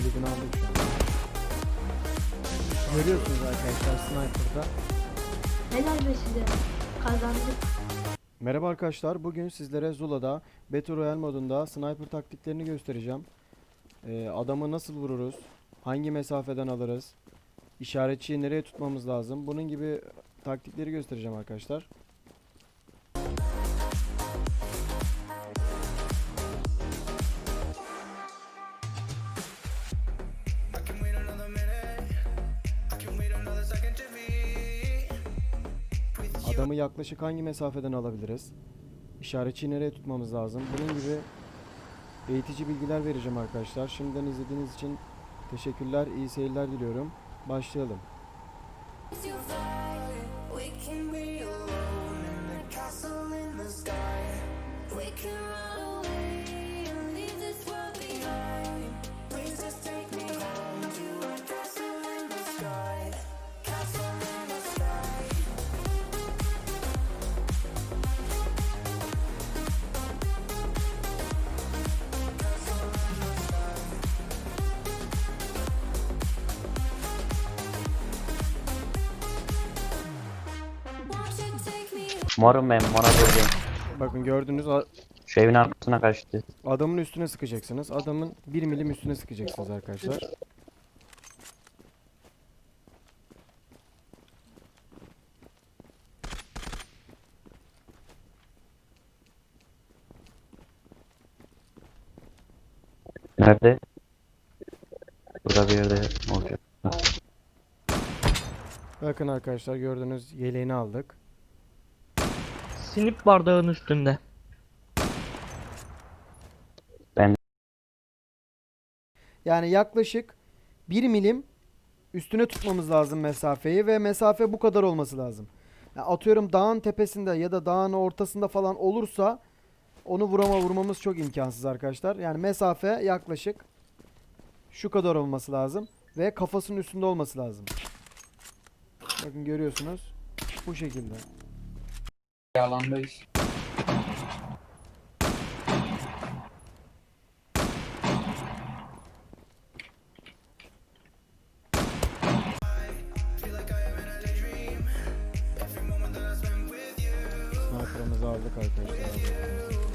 klibini aldık şu an. Görüyorsunuz arkadaşlar sniper'da. Helal be size. Kazandık. Merhaba arkadaşlar. Bugün sizlere Zula'da Battle Royale modunda sniper taktiklerini göstereceğim. Ee, adamı nasıl vururuz? Hangi mesafeden alırız? İşaretçiyi nereye tutmamız lazım? Bunun gibi taktikleri göstereceğim arkadaşlar. Adamı yaklaşık hangi mesafeden alabiliriz? İşaretçiyi nereye tutmamız lazım? Bunun gibi eğitici bilgiler vereceğim arkadaşlar. Şimdiden izlediğiniz için teşekkürler, iyi seyirler diliyorum. Başlayalım. We can Morum ben mora buradayım. Bakın gördüğünüz a- Şu evin arkasına kaçtı. adamın üstüne sıkacaksınız. Adamın 1 milim üstüne sıkacaksınız arkadaşlar. Nerede? Burada bir yerde olacak. Bakın arkadaşlar gördüğünüz yeleğini aldık. Sinip bardağın üstünde. Yani yaklaşık 1 milim üstüne tutmamız lazım mesafeyi ve mesafe bu kadar olması lazım. Ya atıyorum dağın tepesinde ya da dağın ortasında falan olursa onu vurama vurmamız çok imkansız arkadaşlar. Yani mesafe yaklaşık şu kadar olması lazım ve kafasının üstünde olması lazım. Bakın görüyorsunuz. Bu şekilde. Yalandayız. Sniper'ımızı aldık arkadaşlar.